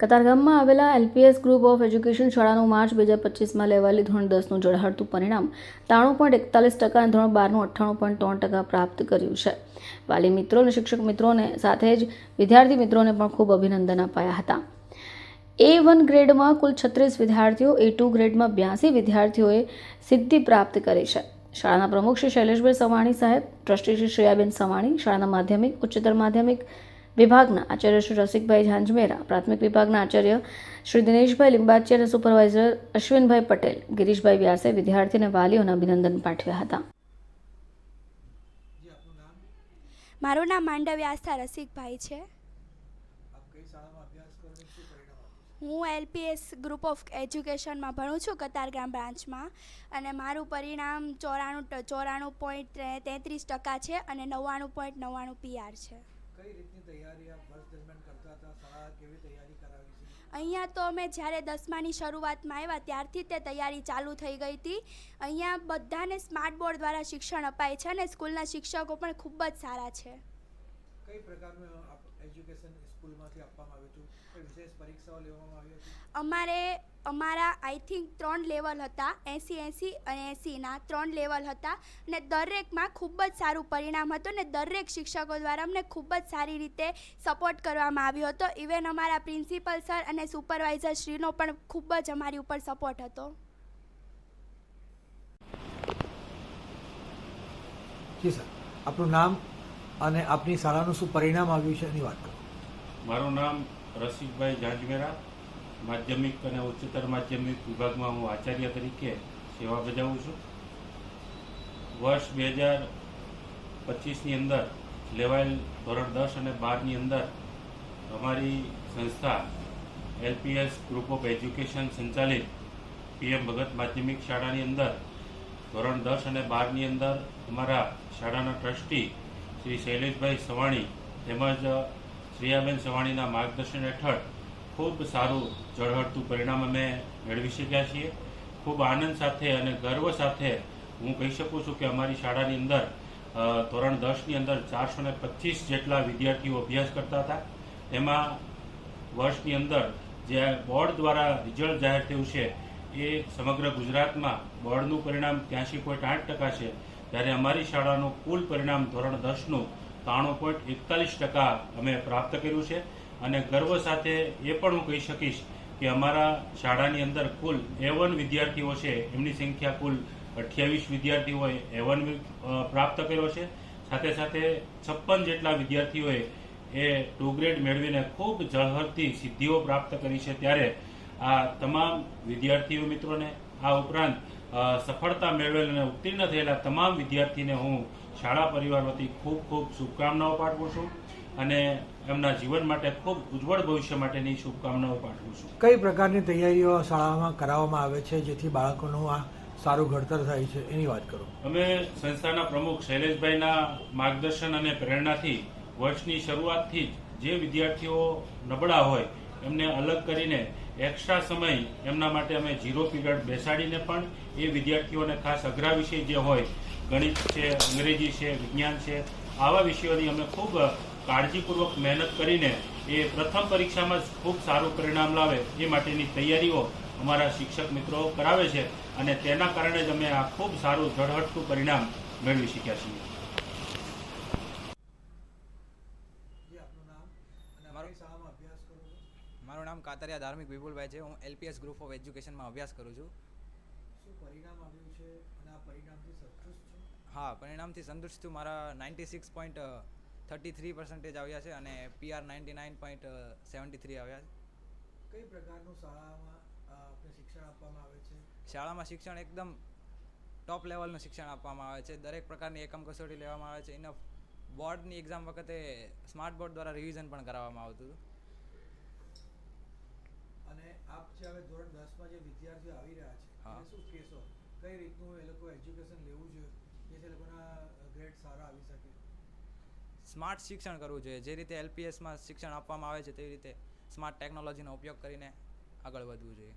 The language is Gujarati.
કતારગામમાં આવેલા એલપીએસ ગ્રુપ ઓફ એજ્યુકેશન શાળાનું માર્ચ બે હજાર પચીસમાં લેવાયેલી ધોરણ દસનું ઝળહળતું પરિણામ ત્રાણું પોઈન્ટ એકતાલીસ ટકા અને ધોરણ બારનું અઠ્ઠાણું પોઈન્ટ ત્રણ ટકા પ્રાપ્ત કર્યું છે. વાલી મિત્રો અને શિક્ષક મિત્રોને સાથે જ વિદ્યાર્થી મિત્રોને પણ ખૂબ અભિનંદન અપાયા હતા. એ વન ગ્રેડમાં કુલ છત્રીસ વિદ્યાર્થીઓ એ ટુ ગ્રેડમાં બ્યાસી વિદ્યાર્થીઓએ સિદ્ધિ પ્રાપ્ત કરી છે. શાળાના પ્રમુખ શ્રી શૈલેષભાઈ સવાણી સાહેબ, ટ્રસ્ટી શ્રી શ્રેયાબેન સવાણી, શાળાના માધ્યમિક, ઉચ્ચતર માધ્યમિક વિભાગના આચાર્ય શ્રી રસિકભાઈ ઝાંઝમેરા, પ્રાથમિક વિભાગના આચાર્ય શ્રી દિનેશભાઈ લિંબાચી સુપરવાઇઝર અશ્વિનભાઈ પટેલ, ગિરીશભાઈ વ્યાસે વિદ્યાર્થી અને વાલીઓને અભિનંદન પાઠવ્યા હતા. મારું નામ માંડવ આસ્થા રસિકભાઈ છે. હું એલપીએસ ગ્રુપ ઓફ એજ્યુકેશનમાં ભણું છું કતારગામ બ્રાન્ચમાં અને મારું પરિણામ ચોરાણું ચોરાણું પોઈન્ટ તેત્રીસ ટકા છે અને નવ્વાણું પોઈન્ટ નવ્વાણું પીઆર છે. કઈ રીતની તૈયારી આપ વર્ષ દરમિયાન કરતા હતા? શાળા કેવી તૈયારી કરાવી છે? અહીંયા તો અમે જ્યારે દસમાની શરૂઆતમાં આવ્યા ત્યારથી તે તૈયારી ચાલુ થઈ ગઈ હતી. અહીંયા બધાને સ્માર્ટ બોર્ડ દ્વારા શિક્ષણ અપાય છે અને સ્કૂલના શિક્ષકો પણ ખૂબ જ સારા છે. કઈ પ્રકારનું એજ્યુકેશન સ્કૂલમાંથી આપવામાં આવ્યું હતું? કોઈ વિશેષ પરીક્ષાઓ લેવામાં આવી હતી? અમારે અમારા આઈ થિંક ત્રણ લેવલ હતા. એંસી એંસી અને એંસીના ત્રણ લેવલ હતા. અને દરેકમાં ખૂબ જ સારું પરિણામ હતું ને દરેક શિક્ષકો દ્વારા અમને ખૂબ જ સારી રીતે સપોર્ટ કરવામાં આવ્યો હતો. ઇવન અમારા પ્રિન્સિપલ સર અને સુપરવાઇઝર શ્રીનો પણ ખૂબ જ અમારી ઉપર સપોર્ટ હતો. જી સર આપનું નામ અને આપની શાળાનું શું પરિણામ આવ્યું છે એની વાત કરો. મારું નામ રસિકભાઈ જાંજમેરા, માધ્યમિક અને ઉચ્ચતર માધ્યમિક વિભાગમાં હું આચાર્ય તરીકે સેવા બજાવું છું. વર્ષ બે હજાર પચીસની અંદર લેવાયેલ ધોરણ દસ અને બારની અંદર અમારી સંસ્થા એલપીએસ ગ્રુપ ઓફ એજ્યુકેશન સંચાલિત પીએમ ભગત માધ્યમિક શાળાની અંદર ધોરણ દસ અને બારની અંદર અમારા શાળાના ટ્રસ્ટી શ્રી શૈલેષભાઈ સવાણી તેમજ શ્રેયાબેન સવાણીના માર્ગદર્શન હેઠળ ખૂબ સારું ઝળહળતું પરિણામ અમે મેળવી શક્યા છીએ. ખૂબ આનંદ સાથે અને ગર્વ સાથે હું કહી શકું છું કે અમારી શાળાની અંદર ધોરણ દસની અંદર ચારસો ને પચીસ જેટલા વિદ્યાર્થીઓ અભ્યાસ કરતા હતા. એમાં વર્ષની અંદર જે બોર્ડ દ્વારા રિઝલ્ટ જાહેર થયું છે, એ સમગ્ર ગુજરાતમાં બોર્ડનું પરિણામ ત્યાંસી પોઈન્ટ આઠ ટકા છે. જ્યારે અમારી શાળાનું કુલ પરિણામ ધોરણ દસનું ત્રાણું પોઈન્ટ એકતાલીસ ટકા અમે પ્રાપ્ત કર્યું છે અને ગર્વ સાથે એ પણ હું કહી શકીશ કે અમારા શાળાની અંદર કુલ એવન વિદ્યાર્થીઓ છે, એમની સંખ્યા કુલ અઠ્યાવીસ વિદ્યાર્થીઓએ એવન પ્રાપ્ત કર્યો છે. સાથે સાથે છપ્પન જેટલા વિદ્યાર્થીઓએ એ ટુ ગ્રેડ મેળવીને ખૂબ ઝળહળતી સિદ્ધિઓ પ્રાપ્ત કરી છે. ત્યારે આ તમામ વિદ્યાર્થીઓ મિત્રોને આ ઉપરાંત સફળતા મેળવેલ અને ઉત્તીર્ણ થયેલા તમામ વિદ્યાર્થીને હું શાળા પરિવાર વતી ખૂબ ખૂબ શુભકામનાઓ પાઠવું છું અને એમના જીવન માટે ખૂબ ઉજ્જવળ ભવિષ્ય માટેની શુભકામનાઓ પાઠવું છું. કઈ પ્રકારની તૈયારીઓ શાળામાં કરાવવામાં આવે છે જેથી બાળકોનું આ સારું ઘડતર થાય છે? એની વાત કરો. અમે સંસ્થાના પ્રમુખ શૈલેષભાઈના માર્ગદર્શન અને પ્રેરણાથી વર્ષની શરૂઆતથી જ જે વિદ્યાર્થીઓ નબળા હોય એમને અલગ કરીને એક્સ્ટ્રા સમય એમના માટે અમે ઝીરો પીરિયડ બેસાડીને પણ એ વિદ્યાર્થીઓને ખાસ અઘરા વિષય જે હોય, ગણિત છે, અંગ્રેજી છે, વિજ્ઞાન છે, આવા વિષયોની અમે ખૂબ કાળજીપૂર્વક મહેનત કરીને એ પ્રથમ પરીક્ષામાં ખૂબ સારું પરિણામ લાવે એ માટેની તૈયારીઓ અમારા શિક્ષક મિત્રો કરાવે છે અને તેના કારણે જ અમે આ ખૂબ સારું ઝળહટતું પરિણામ મેળવી શક્યા છીએ. મારું નામ કાતરિયા ધાર્મિક વિપુલભાઈ છે. હું એલપીએસ ગ્રુપ ઓફ એજ્યુકેશનમાં અભ્યાસ કરું છું. શું પરિણામ આવ્યું છે અને આ પરિણામથી સંતુષ્ટ છું? હા પરિણામથી સંતુષ્ટ છું. મારા ninety six point thirty three percentage આવ્યા છે અને PR ninety nine point seventy three આવ્યા છે. કઈ પ્રકારનું શાળામાં શિક્ષણ આપવામાં આવે છે? શાળામાં શિક્ષણ એકદમ ટોપ લેવલનું શિક્ષણ આપવામાં આવે છે. દરેક પ્રકારની એકમ કસોટી લેવામાં આવે છે. એના બોર્ડની એક્ઝામ વખતે સ્માર્ટ બોર્ડ દ્વારા રિવિઝન પણ કરાવવામાં આવતું હતું. અને આપ જે હવે ધોરણ દસમાં જે વિદ્યાર્થીઓ આવી રહ્યા છે. એને શું કહેશો? કઈ રીતનું એ લોકો એજ્યુકેશન લેવું જોઈએ જેથી લોકોના ગ્રેડ સારા આવી શકે? સ્માર્ટ શિક્ષણ કરવું જોઈએ. જે રીતે એલપીએસમાં શિક્ષણ આપવામાં આવે છે તેવી રીતે સ્માર્ટ ટેકનોલોજીનો ઉપયોગ કરીને આગળ વધવું જોઈએ.